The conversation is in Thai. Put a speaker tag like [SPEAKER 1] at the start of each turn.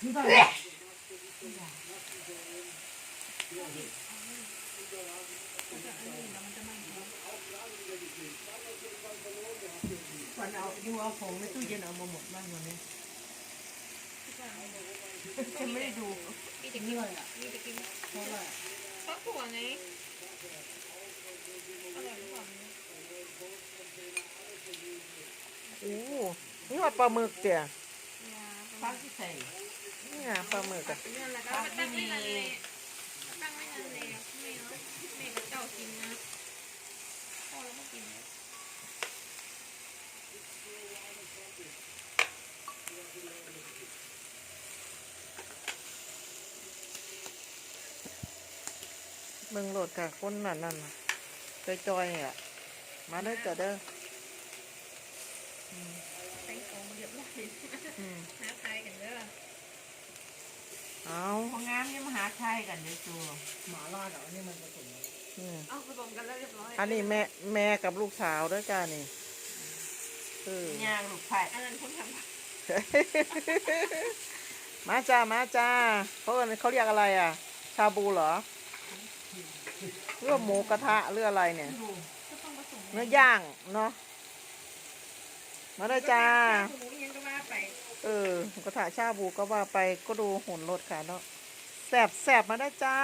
[SPEAKER 1] ก็วันเอายูเอาของในตู้เย็นเอามาหมดบ้านวันนี้ฉันไม่ได้ดู
[SPEAKER 2] มีแต่กินมีแต่กิน
[SPEAKER 1] เพราะว่า
[SPEAKER 2] ซอสถั่วไงอร่อยหรือเปล่า
[SPEAKER 3] โอ้นี่ว่าปลาหมึกเตี่ย
[SPEAKER 1] ฟักที่ใส่
[SPEAKER 3] นี่ไงปลาหมึกอะ
[SPEAKER 2] นั่นแหละก็ตั้งไม่นานเลยตั้งไม่นานเลยไม่เนาะแม่กับเจ้ากินนะพ่อเราไม่กินเลย
[SPEAKER 3] เบิ่งโหลดค่ะคนนั่นนั่นน่ะจอยๆเนี่ยมาได้อจ้ะเด้ออืม
[SPEAKER 2] ใช้ของเยอะมาก
[SPEAKER 3] อืม
[SPEAKER 2] หาทายกันเด้อ
[SPEAKER 3] เอา
[SPEAKER 1] พองามเนี่ยมาหาชายกันเดี๋ยวจูหมาล่าเดี๋ยวนี้มันผสม
[SPEAKER 3] อืม
[SPEAKER 2] เอาผสมกันแล้วเรียบร้อย
[SPEAKER 3] อันนี้แม่แม่กับลูกสาวด้วยจ้านี่เออ
[SPEAKER 1] ย่างลูกไผ่
[SPEAKER 2] อันนั้นคนทำ
[SPEAKER 3] มาจ้ามาจ้าเขาเอิ้นเขาเรียกอะไรอะ ชาบูเหรอเรือว่าหมูกระทะเรืออะไรเนี่ย
[SPEAKER 1] ดู
[SPEAKER 2] ก็ต้องผสม
[SPEAKER 3] เนื้อย่างเนาะมาได้จ้า
[SPEAKER 2] หมูยังก็ว่าไป
[SPEAKER 3] เออหมูกระทะชาบูก็ว่าไปก็ดูหุ่นรถค่ะเนาะ แสบแสบมาได้จ้า